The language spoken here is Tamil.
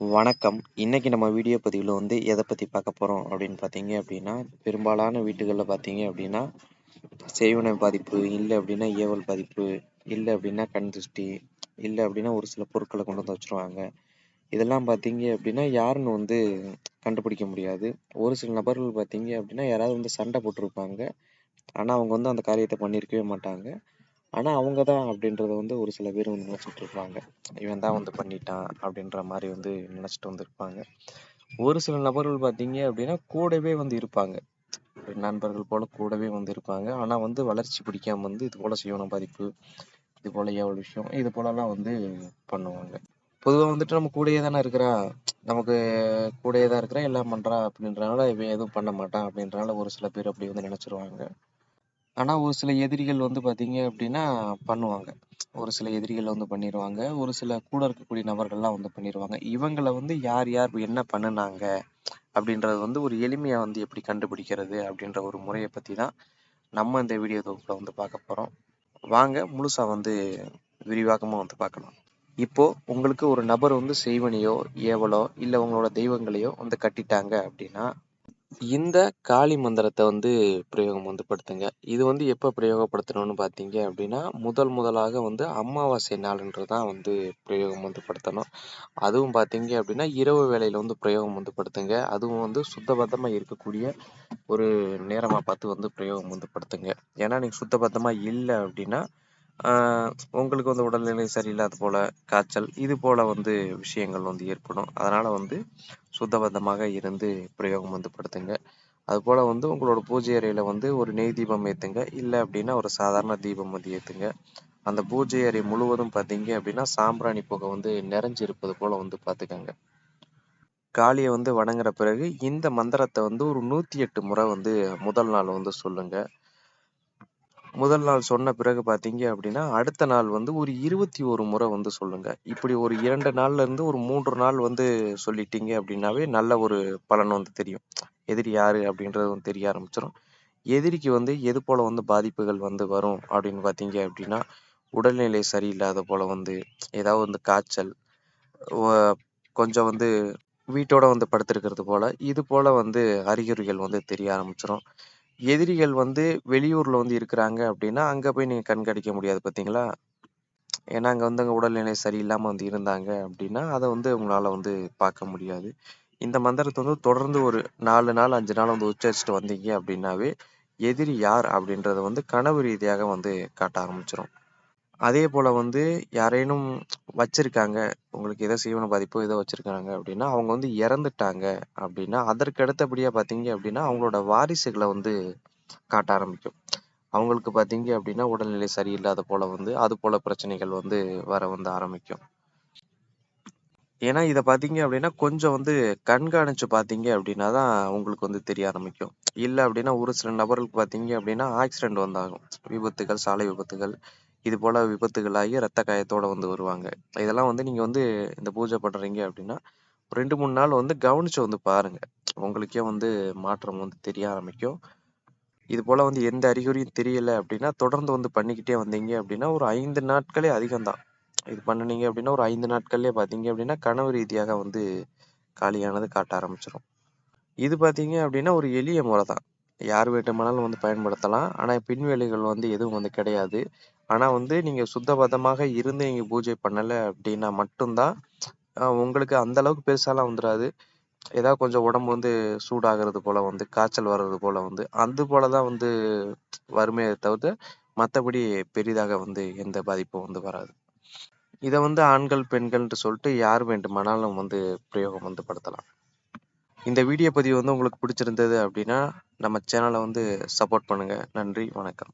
வணக்கம். இன்னைக்கு நம்ம வீடியோ பதிவில் வந்து எதை பற்றி பார்க்க போகிறோம் அப்படின்னு பார்த்தீங்க அப்படின்னா பெரும்பாலான வீட்டுகளில் பார்த்தீங்க அப்படின்னா செய்வன பாதிப்பு இல்லை அப்படின்னா ஏவல் பாதிப்பு இல்லை அப்படின்னா கண் திருஷ்டி இல்லை அப்படின்னா ஒரு சில பொருட்களை கொண்டு வந்து வச்சுருவாங்க. இதெல்லாம் பார்த்தீங்க அப்படின்னா யாருன்னு வந்து கண்டுபிடிக்க முடியாது. ஒரு சில நபர்கள் பார்த்தீங்க அப்படின்னா யாராவது வந்து சண்டை போட்டிருப்பாங்க. ஆனால் அவங்க வந்து அந்த காரியத்தை பண்ணியிருக்கவே மாட்டாங்க. ஆனால் அவங்க தான் அப்படின்றத வந்து ஒரு சில பேர் வந்து நினச்சிட்டு இருப்பாங்க. இவன் தான் வந்து பண்ணிட்டான் அப்படின்ற மாதிரி வந்து நினச்சிட்டு வந்திருப்பாங்க. ஒரு சில நபர்கள் பார்த்தீங்க அப்படின்னா கூடவே வந்து இருப்பாங்க. நண்பர்கள் போல கூடவே வந்து இருப்பாங்க. ஆனால் வந்து வளர்ச்சி பிடிக்காம வந்து இது போல செய்வன பாதிப்பு, இது போல எவ்வளோ விஷயம், இது போலலாம் வந்து பண்ணுவாங்க. பொதுவாக வந்துட்டு நம்ம கூடயே தானே இருக்கிறா, நமக்கு கூடயே தான் இருக்கிறா, எல்லாம் பண்ணுறா அப்படின்றனால இவன் எதுவும் பண்ண மாட்டான் அப்படின்றனால ஒரு சில பேர் அப்படி வந்து நினச்சிருவாங்க ஆனா ஒரு சில எதிரிகள் வந்து பார்த்தீங்க அப்படின்னா பண்ணுவாங்க. ஒரு சில எதிரிகள் வந்து பண்ணிருவாங்க. ஒரு சில கூட இருக்கக்கூடிய நபர்கள்லாம் வந்து பண்ணிருவாங்க. இவங்கள வந்து யார் யார் என்ன பண்ணுனாங்க அப்படின்றது வந்து ஒரு எளிமையா வந்து எப்படி கண்டுபிடிக்கிறது அப்படின்ற ஒரு முறைய பத்தி தான் நம்ம இந்த வீடியோ தொகுப்புல வந்து பார்க்க போறோம். வாங்க முழுசா வந்து விரிவாக்கமா வந்து பார்க்கலாம். இப்போ உங்களுக்கு ஒரு நபர் வந்து செய்வனையோ, ஏவலோ இல்ல உங்களோட தெய்வங்களையோ வந்து கட்டிட்டாங்க அப்படின்னா இந்த காளி மந்திரத்தை வந்து பிரயோகம் வந்து படுத்துங்க. இது வந்து எப்ப பிரயோகப்படுத்தணும்னு பார்த்தீங்க அப்படின்னா, முதல் முதலாக வந்து அமாவாசை நாளன்று தான் வந்து பிரயோகம் வந்து படுத்தணும். அதுவும் பார்த்தீங்க அப்படின்னா, இரவு வேளையில வந்து பிரயோகம் வந்து படுத்துங்க. அதுவும் வந்து சுத்தபத்தமா இருக்கக்கூடிய ஒரு நேரமா பார்த்து வந்து பிரயோகம் வந்து படுத்துங்க. ஏன்னா நீங்க சுத்தபத்தமா இல்ல அப்படின்னா, ஆஹ் உங்களுக்கு வந்து உடல்நிலை சரியில்லாத போல காய்ச்சல் இது போல வந்து விஷயங்கள் வந்து ஏற்படும் அதனால வந்து சுத்தபத்தமாக இருந்து பிரயோகம் வந்து படுத்துங்க. அதுபோல் வந்து உங்களோட பூஜை அறையில் வந்து ஒரு நெய் தீபம் ஏற்றுங்க இல்லை அப்படின்னா ஒரு சாதாரண தீபம் வந்து ஏற்றுங்க அந்த பூஜை அறை முழுவதும் பார்த்தீங்க அப்படின்னா சாம்பிராணி புகை வந்து நிறைஞ்சு இருப்பது போல் வந்து பார்த்துக்கங்க காளியை வந்து வணங்குற பிறகு இந்த மந்திரத்தை வந்து ஒரு நூற்றி எட்டு முறை வந்து முதல் நாள் வந்து சொல்லுங்கள் முதல் நாள் சொன்ன பிறகு பார்த்தீங்க அப்படின்னா, அடுத்த நாள் வந்து ஒரு இருபத்தி ஒரு முறை வந்து சொல்லுங்க. இப்படி ஒரு இரண்டு நாள்ல இருந்து ஒரு மூன்று நாள் வந்து சொல்லிட்டீங்க அப்படின்னாவே, நல்ல ஒரு பலன் வந்து தெரியும். எதிரி யாரு அப்படின்றது வந்து தெரிய ஆரம்பிச்சிடும். எதிரிக்கு வந்து எது போல வந்து பாதிப்புகள் வந்து வரும் அப்படின்னு பார்த்தீங்க அப்படின்னா, உடல்நிலை சரியில்லாத போல வந்து ஏதாவது வந்து காய்ச்சல், கொஞ்சம் வந்து வீட்டோட வந்து படுத்திருக்கிறது போல, இது போல வந்து அறிகுறிகள் வந்து தெரிய ஆரம்பிச்சிடும். எதிரிகள் வந்து வெளியூர்ல வந்து இருக்கிறாங்க அப்படின்னா, அங்க போய் நீங்க கண்காணிக்க முடியாது பார்த்தீங்களா? ஏன்னா, அங்க வந்து அங்க உடல்நிலை சரியில்லாம வந்து இருந்தாங்க அப்படின்னா, அதை வந்து உங்களால வந்து பார்க்க முடியாது. இந்த மந்திரத்தை வந்து தொடர்ந்து ஒரு நாலு நாள், அஞ்சு நாள் வந்து உச்சரிச்சுட்டு வந்தீங்க அப்படின்னாவே, எதிரி யார் அப்படின்றத வந்து கனவு ரீதியாக வந்து காட்ட ஆரம்பிச்சிடும் அதே போல வந்து யாரேனும் வச்சிருக்காங்க, உங்களுக்கு ஏதோ சீவன பாதிப்போ ஏதோ வச்சிருக்காங்க அப்படின்னா, அவங்க வந்து இறந்துட்டாங்க அப்படின்னா, அதற்கு அடுத்தபடியா பார்த்தீங்க அப்படின்னா, அவங்களோட வாரிசுகளை வந்து காட்ட ஆரம்பிக்கும். அவங்களுக்கு பார்த்தீங்க அப்படின்னா, உடல்நிலை சரியில்லாத போல வந்து, அது போல பிரச்சனைகள் வந்து வர வந்து ஆரம்பிக்கும். ஏன்னா இதை பார்த்தீங்க அப்படின்னா, கொஞ்சம் வந்து கண்காணிச்சு பார்த்தீங்க அப்படின்னா தான் உங்களுக்கு வந்து தெரிய ஆரம்பிக்கும். இல்லை அப்படின்னா, ஒரு சில நபர்களுக்கு பார்த்தீங்க அப்படின்னா, ஆக்சிடென்ட் வந்தாகும் விபத்துகள், சாலை விபத்துகள் இது போல விபத்துகளாகி ரத்த காயத்தோட வந்து வருவாங்க. இதெல்லாம் வந்து நீங்க வந்து இந்த பூஜை பண்றீங்க அப்படின்னா, ரெண்டு மூணு நாள் வந்து கவனிச்சு வந்து பாருங்க. உங்களுக்கே வந்து மாற்றம் வந்து தெரிய ஆரம்பிக்கும். இது போல வந்து எந்த அறிகுறியும் தெரியல அப்படின்னா, தொடர்ந்து வந்து பண்ணிக்கிட்டே வந்தீங்க அப்படின்னா, ஒரு ஐந்து நாட்களே அதிகம் தான். இது பண்ணுனீங்க அப்படின்னா, ஒரு ஐந்து நாட்கள்லயே பார்த்தீங்க அப்படின்னா, கனவு ரீதியாக வந்து காலியானது காட்ட ஆரம்பிச்சிடும். இது பார்த்தீங்க அப்படின்னா, ஒரு எளிய முறை தான். யார் வேண்டுமானாலும் வந்து பயன்படுத்தலாம். ஆனா பின்வெளிகள் வந்து எதுவும் வந்து கிடையாது. ஆனா வந்து நீங்க சுத்தபத்தமாக இருந்து நீங்க பூஜை பண்ணல அப்படின்னா மட்டும்தான் உங்களுக்கு அந்த அளவுக்கு பெருசாலாம் வந்துடாது ஏதாவது கொஞ்சம் உடம்பு வந்து சூடாகிறது போல வந்து, காய்ச்சல் வர்றது போல வந்து, அது போல தான் வந்து வருமே தவிர்த்து, மற்றபடி பெரிதாக வந்து எந்த பாதிப்பும் வந்து வராது. இதை வந்து ஆண்கள், பெண்கள்ன்ட்டு சொல்லிட்டு யார் வேண்டுமானாலும் வந்து பிரயோகம் வந்து படுத்தலாம். இந்த வீடியோ பதிவு வந்து உங்களுக்கு பிடிச்சிருந்தது அப்படின்னா, நம்ம சேனலை வந்து சப்போர்ட் பண்ணுங்க. நன்றி, வணக்கம்.